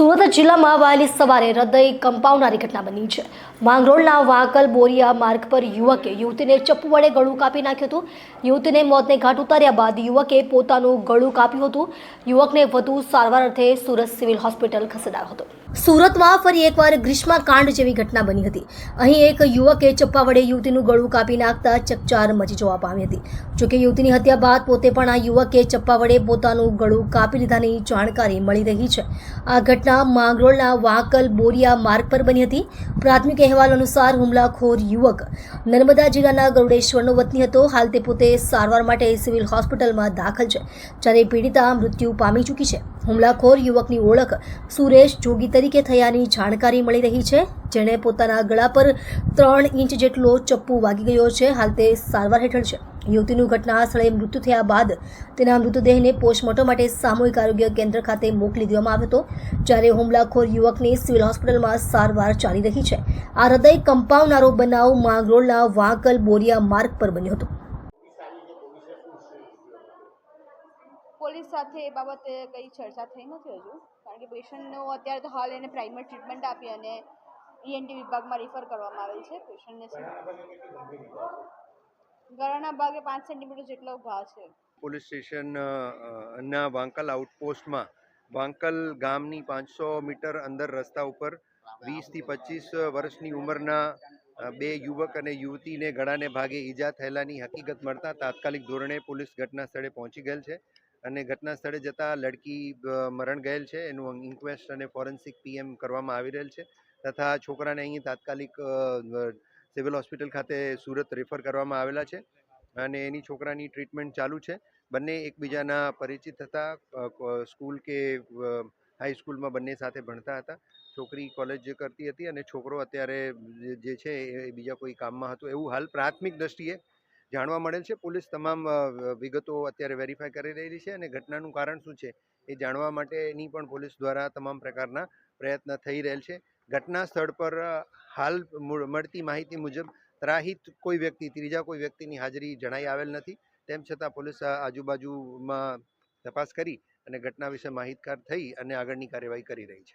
સુરત જિલ્લામાં વહેલી સવારે હૃદય કંપાવનારી ઘટના બની છે. માંગરોળના વાંકલ બોરિયા માર્ગ પર યુવકે યુવતીને ચપ્પુ વડે ગળું કાપી નાખ્યું હતું. યુવતીને મોતને ઘાટ ઉતાર્યા બાદ યુવકે પોતાનું ગળું કાપ્યું હતું. યુવકને વધુ સારવાર અર્થે સુરત સિવિલ હોસ્પિટલ ખસેડાયો હતો. સુરતમાં ફરી એકવાર ગ્રીષ્મકાંડ જેવી ઘટના બની હતી. અહીં એક યુવકે ચપ્પા વડે યુવતીનું ગળું કાપી નાખતા ચકચાર મચી જવા પામી હતી. જોકે યુવતીની હત્યા બાદ પોતે પણ આ યુવકે ચપ્પા વડે પોતાનું ગળું કાપી લીધાની જાણકારી મળી રહી છે. આ ઘટના માંગરોળના વાંકલ બોરિયા માર્ગ પર બની હતી. પ્રાથમિક અહેવાલ અનુસાર હુમલાખોર યુવક નર્મદા જિલ્લાના ગરુડેશ્વરનો વતની હતો. હાલ તે પોતે સારવાર માટે સિવિલ હોસ્પિટલમાં દાખલ છે, જ્યારે પીડિતા મૃત્યુ પામી ચૂકી છે. હુમલાખોર યુવકની ઓળખ સુરેશ જોગી તરીકે થયાની જાણકારી મળી રહી છે, જેણે પોતાના ગળા પર ત્રણ ઇંચ જેટલો ચપ્પુ વાગી ગયો છે. હાલ તે સારવાર હેઠળ છે. યુવતીનું ઘટના સ્થળે મૃત્યુ થયા બાદ તેના મૃતદેહને પોસ્ટમોર્ટમ માટે સામૂહિક આરોગ્ય કેન્દ્ર ખાતે મોકલી દેવામાં આવ્યો હતો, જ્યારે હુમલાખોર યુવકની સિવિલ હોસ્પિટલમાં સારવાર ચાલી રહી છે. આ હૃદય કંપાવનારો બનાવ માંગરોળના વાંકલ બોરિયા માર્ગ પર બન્યો હતો. પોલીસ સાથે એ બાબતે કંઈ ચર્ચા થઈ નથી હજુ? કારણ કે પેશન્ટનો અત્યારે તો હાલ એને પ્રાઇમરી ટ્રીટમેન્ટ આપી અને ઈએનટી વિભાગમાં રિફર કરવામાં આવેલ છે. પેશન્ટને ગળાના ભાગે પાંચ સેન્ટીમીટર જેટલો ઘા છે. પોલીસ સ્ટેશન ના વાંકલ આઉટપોસ્ટમાં, વાંકલ ગામની પાંચસો મીટર અંદર રસ્તા ઉપર વીસથી પચીસ વર્ષની ઉંમરના બે યુવક અને યુવતીને ગળાને ભાગે ઈજા થયેલાની હકીકત મળતા તાત્કાલિક ધોરણે પોલીસ ઘટના સ્થળે પહોંચી ગયેલ છે અને ઘટના સ્થળે જતાં લડકી મરણ ગયેલ છે. એનું ઇન્ક્વેસ્ટ અને ફોરેન્સિક પીએમ કરવામાં આવી રહેલ છે તથા છોકરાને અહીં તાત્કાલિક સિવિલ હોસ્પિટલ ખાતે સુરત રેફર કરવામાં આવેલા છે અને એની છોકરાની ટ્રીટમેન્ટ ચાલુ છે. બંને એકબીજાના પરિચિત હતા. સ્કૂલ કે હાઈસ્કૂલમાં બંને સાથે ભણતા હતા. છોકરી કોલેજ કરતી હતી અને છોકરો અત્યારે જે- છે એ બીજા કોઈ કામમાં હતો. એવું હાલ પ્રાથમિક દ્રષ્ટિએ જાણવા મળેલ છે. પોલીસ તમામ વિગતો અત્યારે વેરીફાઈ કરી રહી છે અને ઘટનાનું કારણ શું છે એ જાણવા માટેની પણ પોલીસ દ્વારા તમામ પ્રકારના પ્રયત્ન થઈ રહેલ છે. ઘટના સ્થળ પર હાલ મળતી માહિતી મુજબ ત્રાહિત કોઈ વ્યક્તિ, ત્રીજા કોઈ વ્યક્તિની હાજરી જણાઈ આવેલ નથી. તેમ છતાં પોલીસ આજુબાજુમાં તપાસ કરી અને ઘટના વિશે માહિતગાર થઈ અને આગળની કાર્યવાહી કરી રહી છે.